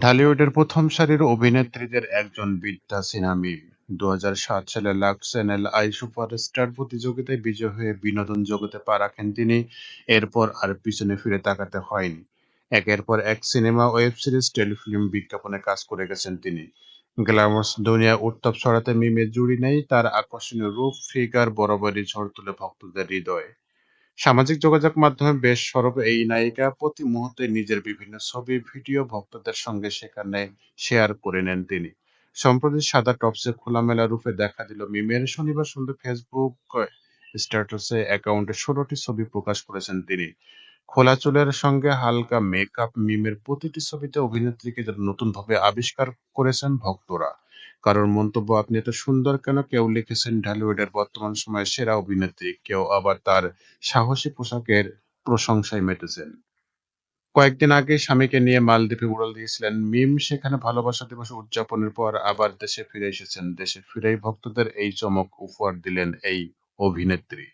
ঢালিউডের প্রথম সারির অভিনেত্রীদের একজন বিদ্যা সিনহা মিম দু সালে লাক্স চ্যানেল আই সুপারস্টার প্রতিযোগিতায় বিজয় হয়ে বিনোদন জগতে পা রাখেন তিনি। এরপর আর পিছনে ফিরে তাকাতে হয়নি। একের পর এক সিনেমা ওয়েব সিরিজ টেলিফিল্ম বিজ্ঞাপনে কাজ করে গেছেন তিনি। গ্ল্যামার্স দুনিয়া উত্তাপ ছড়াতে মিমের জুড়ি নেই, তার আকর্ষণীয় রূপ, ফিগার, বরাবরই ঝড় তুলে ভক্তদের হৃদয়ে। সামাজিক যোগাযোগ মাধ্যমে বেশ সরব এই নায়িকা প্রতি মুহূর্তে নিজের বিভিন্ন ছবি, ভিডিও ভক্তদের সঙ্গে সেখানে শেয়ার করে নেন তিনি। সম্প্রতি সাদা টপসে খোলামেলা রূপে দেখা দিল মিমের। শনিবার সন্ধ্যে ফেসবুক স্ট্যাটাসে অ্যাকাউন্টে ষোলোটি ছবি প্রকাশ করেছেন তিনি। খোলা চুলের সঙ্গে হালকা মেকআপ মিমের প্রতিটি ছবিতে অভিনেত্রীকে যেন নতুনভাবে আবিষ্কার করেছেন ভক্তরা। কারোর মন্তব্য, আপনি এত সুন্দর কেন? কেউ লিখেছেন ঢালিউডের বর্তমান সময়ের সেরা অভিনেত্রী। কেউ আবার তার সাহসী পোশাকের প্রশংসায় মেতেছেন কয়েকদিন আগে স্বামীকে নিয়ে মালদ্বীপে উড়াল দিয়েছিলেন মিম। সেখানে ভালোবাসা দিবস উদযাপনের পর আবার দেশে ফিরে এসেছেন। দেশে ফিরেই ভক্তদের এই চমক উপহার দিলেন এই অভিনেত্রী।